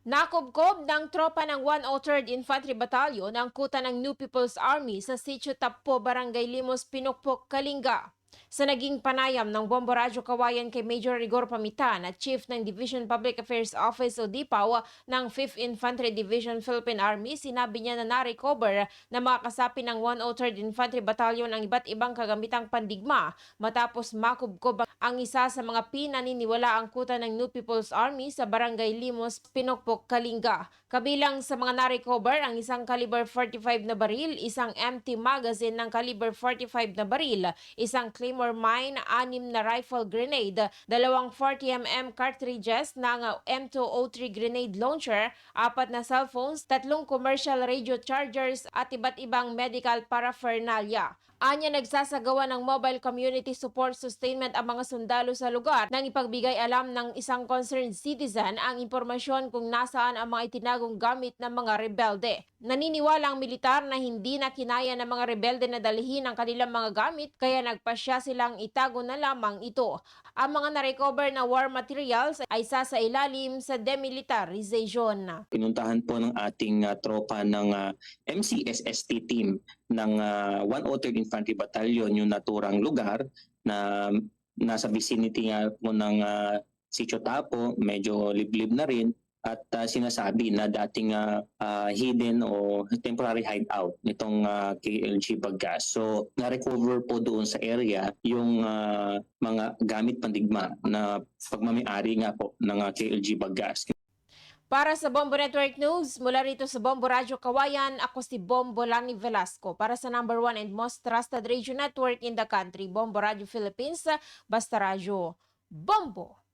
Nakubkob ng tropa ng 103rd Infantry Battalion ang kuta ng New People's Army sa Sitio Tapo, Barangay Limos, Pinukpok, Kalinga. Sa naging panayam ng Bombo Radyo Kawayan kay Major Rigor Pamitan at Chief ng Division Public Affairs Office o DIPAW ng 5th Infantry Division Philippine Army, sinabi niya na na-recover na mga kasapi ng 103rd Infantry Battalion ang iba't ibang kagamitang pandigma matapos makubkob ang isa sa mga pinaniniwala ang kuta ng New People's Army sa Barangay Limos, Pinukpok, Kalinga. Kabilang sa mga na-recover ang isang caliber 45 na baril, isang empty magazine ng caliber 45 na baril, isang Claymore mine, anim na rifle grenade, dalawang 40mm cartridges ng M203 grenade launcher, apat na cellphones, tatlong commercial radio chargers at iba't ibang medical paraphernalia. Anya nagsasagawa ng mobile community support sustainment ang mga sundalo sa lugar nang ipagbigay alam ng isang concerned citizen ang impormasyon kung nasaan ang mga itinagong gamit ng mga rebelde. Naniniwala ang militar na hindi na kinaya ng mga rebelde na dalhin ang kanilang mga gamit kaya nagpasya silang itago na lamang ito. Ang mga na-recover na war materials ay sasa ilalim sa demilitarization. pinuntahan po ng ating ah, tropa ng ah, MCSST team ng ah, 103rd Infantry Battalion yung naturang lugar na nasa vicinity nga po ng uh, Sitio Tapo, medyo liblib na rin at ah, sinasabi na dating ah, ah, hidden o temporary hideout nitong ah, KLG Baggas. So, na-recover po doon sa area yung ah, mga gamit pandigma na pagmamayari nga po ng ah, KLG Baggas. Para sa Bombo Network News, mula rito sa Bombo Radyo Kawayan, ako si Bombo Lani Velasco. Para sa number one and most trusted radio network in the country, Bombo Radio Philippines, Basta Radio. Bombo!